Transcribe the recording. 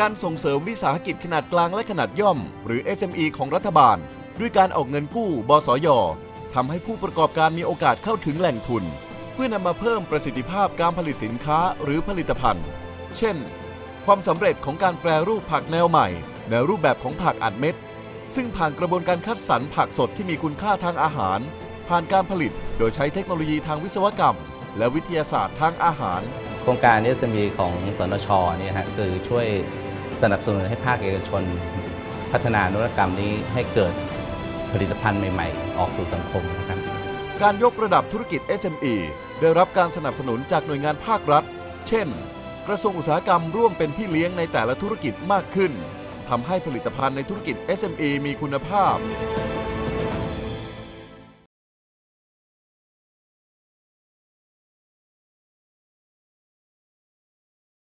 การส่งเสริมวิสาหกิจขนาดกลางและขนาดย่อม หรือ SME ของรัฐบาล ด้วยการออกเงินกู้ บสยทำให้ผู้ประกอบการมีโอกาสเข้าถึงแหล่งทุน เพื่อนำมาเพิ่มประสิทธิภาพการผลิตสินค้าหรือผลิตภัณฑ์ เช่น ความสำเร็จของการแปรรูปผักแนวใหม่ ในรูปแบบของผักอัดเม็ด ซึ่งผ่านกระบวนการคัดสรรผักสดที่มีคุณค่าทางอาหาร ผ่านการผลิตโดยใช้เทคโนโลยีทางวิศวกรรม และวิทยาศาสตร์ทางอาหาร โครงการ SME ของสนชนี่ฮะคือช่วย สนับสนุนให้ภาคเอกชน พัฒนานวัตกรรมนี้ให้เกิดผลิตภัณฑ์ใหม่ ๆ ออกสู่สังคมนะครับการยกระดับธุรกิจ SME ได้รับการสนับสนุนจากหน่วยงานภาครัฐ เช่น กระทรวงอุตสาหกรรมร่วมเป็นพี่เลี้ยงในแต่ละธุรกิจมากขึ้นทำให้ผลิตภัณฑ์ในธุรกิจ SME มีคุณภาพ